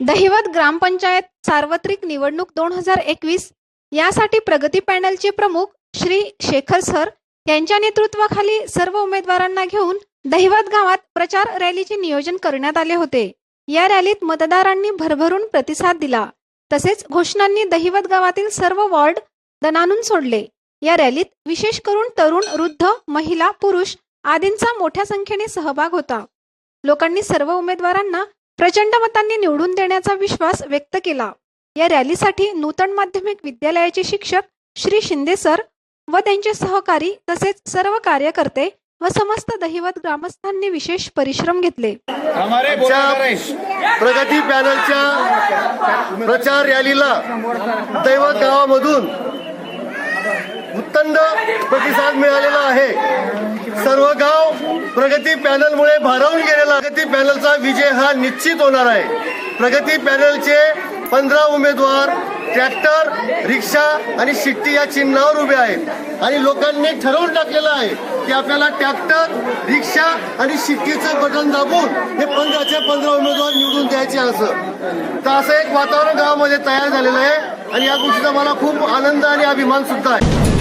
दहिवत ग्रामपंचायत सार्वत्रिक निवडणूक दोन हजार एकवीस यासाठी प्रगती पॅनलचे प्रमुख श्री शेखर सर यांच्या नेतृत्वाखाली सर्व उमेदवारांना घेऊन दहिवत गावात प्रचार रॅलीचे नियोजन करण्यात आले होते. या रॅलीत मतदारांनी भरभरून प्रतिसाद दिला. तसेच घोषणांनी दहिवत गावातील सर्व वॉर्ड दणानून सोडले. या रॅलीत विशेष करून तरुण वृद्ध महिला पुरुष आदींचा मोठ्या संख्येने सहभाग होता. लोकांनी सर्व उमेदवारांना प्रचंड मतांनी निवडून देण्याचा विश्वास व्यक्त केला. या रॅलीसाठी नूतन माध्यमिक विद्यालयाचे शिक्षक श्री शिंदे सर व त्यांचे सहकारी तसेच सर्व कार्यकर्ते व समस्त दहिवत ग्रामस्थांनी विशेष परिश्रम घेतले. प्रगती पॅनलच्या प्रचार रॅलीला दैवत गावामधून उत्तंड प्रतिसाद मिळालेला आहे. प्रगती पॅनलमुळे भारावून गेलेला प्रगती पॅनलचा विजय हा निश्चित होणार आहे. प्रगती पॅनलचे पंधरा उमेदवार ट्रॅक्टर रिक्षा आणि शिट्टी या चिन्हावर उभे आहेत. आणि लोकांनी ठरवून टाकलेलं आहे की आपल्याला ट्रॅक्टर रिक्षा आणि शिट्टीचं बटन दाबून हे पंधराच्या पंधरा उमेदवार निवडून द्यायचे असं. तर असं एक वातावरण गावामध्ये तयार झालेलं आहे आणि या गोष्टीचा मला खूप आनंद आणि अभिमान सुद्धा आहे.